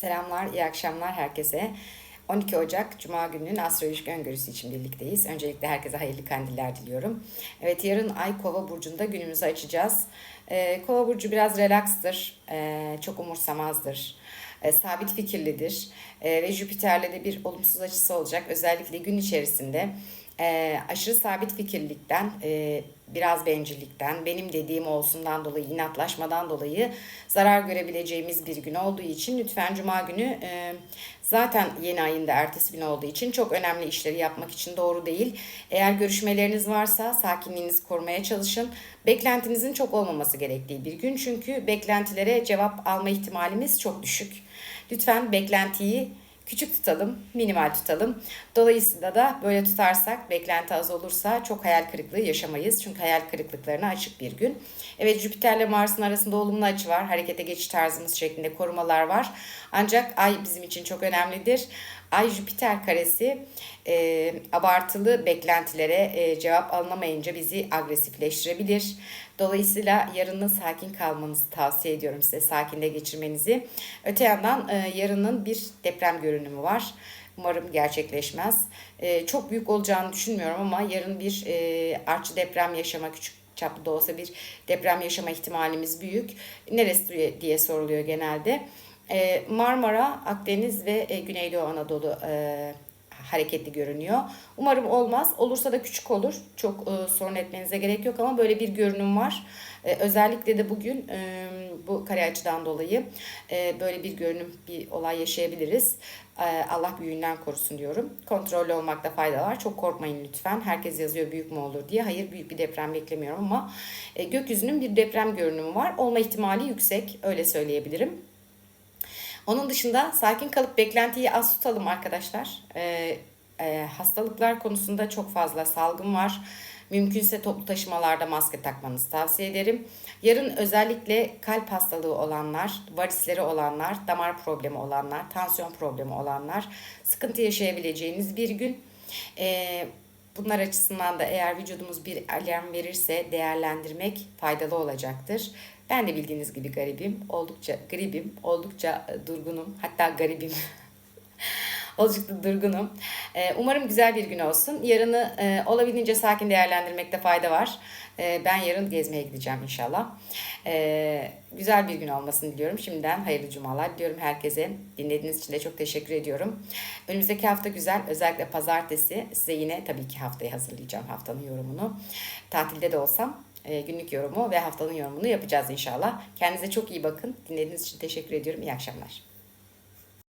Selamlar, iyi akşamlar herkese. 12 Ocak Cuma gününün astrolojik öngörüsü için birlikteyiz. Öncelikle herkese hayırlı kandiller diliyorum. Evet yarın Ay Kova Burcu'nda günümüzü açacağız. Ee, Kova Burcu biraz relakstır, ee, çok umursamazdır, ee, sabit fikirlidir Ee, ve Jüpiter'le de bir olumsuz açısı olacak. Özellikle gün içerisinde e, aşırı sabit fikirlilikten, e, biraz bencillikten, benim dediğim olsundan dolayı, inatlaşmadan dolayı zarar görebileceğimiz bir gün olduğu için lütfen Cuma günü e, zaten yeni ayında ertesi gün olduğu için çok önemli işleri yapmak için doğru değil. Eğer görüşmeleriniz varsa sakinliğinizi korumaya çalışın. Beklentinizin çok olmaması gerektiği bir gün çünkü beklentilere cevap alma ihtimalimiz çok düşük. Lütfen beklentiyi küçük tutalım, minimal tutalım. Dolayısıyla da böyle tutarsak, beklenti az olursa çok hayal kırıklığı yaşamayız. Çünkü hayal kırıklıklarına açık bir gün. Evet Jüpiter'le Mars'ın arasında olumlu açı var. Harekete geçiş tarzımız şeklinde korumalar var. Ancak ay bizim için çok önemlidir. Ay Jüpiter karesi e, abartılı beklentilere e, cevap alınamayınca bizi agresifleştirebilir. Dolayısıyla yarını sakin kalmanızı tavsiye ediyorum size, sakinde geçirmenizi. Öte yandan e, yarının bir deprem görünümü var. Umarım gerçekleşmez. E, çok büyük olacağını düşünmüyorum ama yarın bir e, artçı deprem yaşama, küçük çaplı da olsa bir deprem yaşama ihtimalimiz büyük. Neresi diye soruluyor genelde. E, Marmara, Akdeniz ve e, Güneydoğu Anadolu e, hareketli görünüyor. Umarım olmaz. Olursa da küçük olur. Çok e, sorun etmenize gerek yok ama böyle bir görünüm var. E, özellikle de bugün e, bu kare açıdan dolayı e, böyle bir görünüm, bir olay yaşayabiliriz. E, Allah büyüğünden korusun diyorum. Kontrollü olmakta fayda var. Çok korkmayın lütfen. Herkes yazıyor büyük mü olur diye. Hayır büyük bir deprem beklemiyorum ama e, gökyüzünün bir deprem görünümü var. Olma ihtimali yüksek. Öyle söyleyebilirim. Onun dışında sakin kalıp beklentiyi az tutalım arkadaşlar. Ee, e, hastalıklar konusunda çok fazla salgın var. Mümkünse toplu taşımalarda maske takmanızı tavsiye ederim. Yarın özellikle kalp hastalığı olanlar, varisleri olanlar, damar problemi olanlar, tansiyon problemi olanlar sıkıntı yaşayabileceğiniz bir gün. Ee, Bunlar açısından da eğer vücudumuz bir alarm verirse değerlendirmek faydalı olacaktır. Ben de bildiğiniz gibi garibim, oldukça gribim, oldukça durgunum, hatta garibim. oldukça durgunum. Ee, umarım güzel bir gün olsun. Yarını e, olabildiğince sakin değerlendirmekte fayda var. Ee, ben yarın gezmeye gideceğim inşallah. Ee, güzel bir gün olmasını diliyorum. Şimdiden hayırlı cumalar diliyorum herkese. Dinlediğiniz için de çok teşekkür ediyorum. Önümüzdeki hafta güzel. Özellikle pazartesi size yine tabii ki haftayı hazırlayacağım. Haftanın yorumunu. Tatilde de olsam e, günlük yorumu ve haftanın yorumunu yapacağız inşallah. Kendinize çok iyi bakın. Dinlediğiniz için teşekkür ediyorum. İyi akşamlar.